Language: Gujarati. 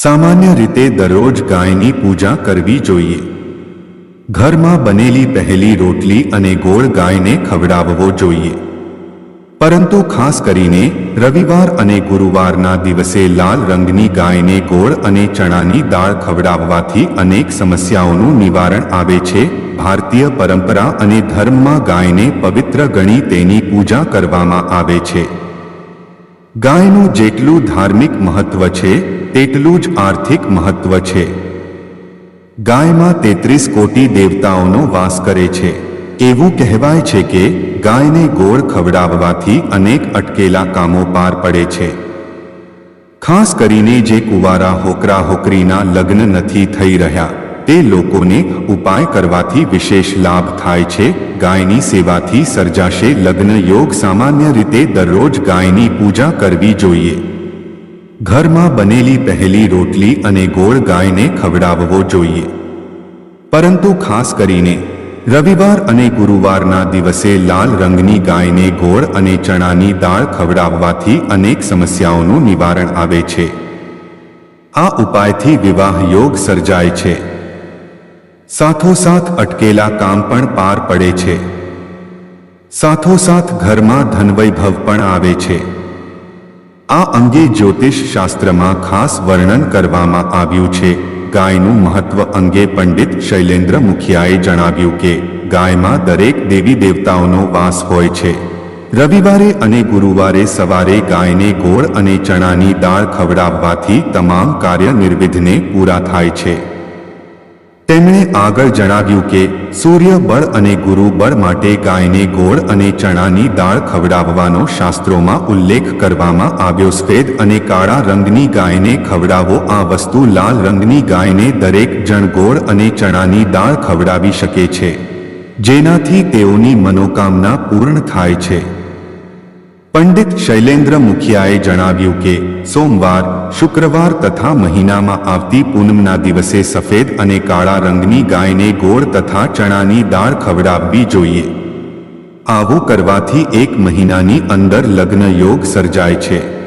સામાન્ય રીતે દરરોજ ગાયની પૂજા કરવી જોઈએ. ઘરમાં બનેલી પહેલી રોટલી અને ગોળ ગાયને ખવડાવવો જોઈએ. પરંતુ ખાસ કરીને રવિવાર અને ગુરુવારના દિવસે લાલ રંગની ગાયને ગોળ અને ચણાની દાળ ખવડાવવાથી અનેક સમસ્યાઓનું નિવારણ આવે છે. ભારતીય પરંપરા અને ધર્મમાં ગાયને પવિત્ર ગણી તેની પૂજા કરવામાં આવે છે. ગાયનું જેટલું ધાર્મિક મહત્વ છે, તેટલું જ આર્થિક મહત્વ છે. ગાયમાં તેત્રીસ કોટી દેવતાઓનો વાસ કરે છે. એવું કહેવાય છે કે, ગાયને ગોળ ખવડાવવાથી અનેક અટકેલા કામો પાર પડે છે. ખાસ કરીને જે કુંવારા, હોકરા, હોકરીના લગ્ન નથી થઈ રહ્યા. તે લોકોને ઉપાય કરવાથી વિશેષ લાભ થાય છે. ગાયની સેવાથી સર્જાશે લગ્ન યોગ સામાન્ય રીતે દરરોજ ગાયની પૂજા કરવી જોઈએ. ઘરમાં બનેલી પહેલી રોટલી અને ગોળ ગાયને ખવડાવવો જોઈએ. પરંતુ ખાસ કરીને, રવિવાર અને ગુરુવારના દિવસે લાલ રંગની ગાયને ગોળ અને ચણાની દાળ ખવડાવવાથી અનેક સમસ્યાઓનું નિવારણ આવે છે. આ ઉપાયથી વિવાહ યોગ સર્જાય છે. સાથોસાથ અટકેલા કામ પણ પાર પડે છે. સાથોસાથ ઘરમાં ધનવૈભવ પણ આવે છે. આ અંગે જ્યોતિષ શાસ્ત્રમાં ખાસ વર્ણન કરવામાં આવ્યું છે. ગાયનું મહત્વ અંગે પંડિત શૈલેન્દ્ર મુખિયાએ જણાવ્યું કે, ગાયમાં દરેક દેવી દેવતાઓનો વાસ હોય છે. રવિવારે અને ગુરુવારે સવારે ગાયને ગોળ અને ચણાની દાળ ખવડાવવાથી તમામ કાર્ય નિર્વિઘ્ને પૂરા થાય છે. તેમણે આગળ જણાવ્યું કે, સૂર્ય બળ અને ગુરુ બળ માટે ગાયને ગોળ અને ચણાની દાળ ખવડાવવાનો શાસ્ત્રોમાં ઉલ્લેખ કરવામાં આવ્યો. સફેદ અને કાળા રંગની ગાયને ખવડાવો. આ વસ્તુ લાલ રંગની ગાયને દરેક જણ ગોળ અને ચણાની દાળ ખવડાવી શકે છે, જેનાથી તેઓની મનોકામના પૂર્ણ થાય છે. પંડિત શૈલેન્દ્ર મુખિયાએ જણાવ્યું કે સોમવાર, શુક્રવાર તથા મહિનામાં આવતી પૂનમના દિવસે સફેદ અને કાળા રંગની ગાયને ગોળ તથા ચણાની દાળ ખવડાવવી જોઈએ. આવું કરવાથી એક મહિનાની અંદર લગ્ન યોગ સર્જાય છે.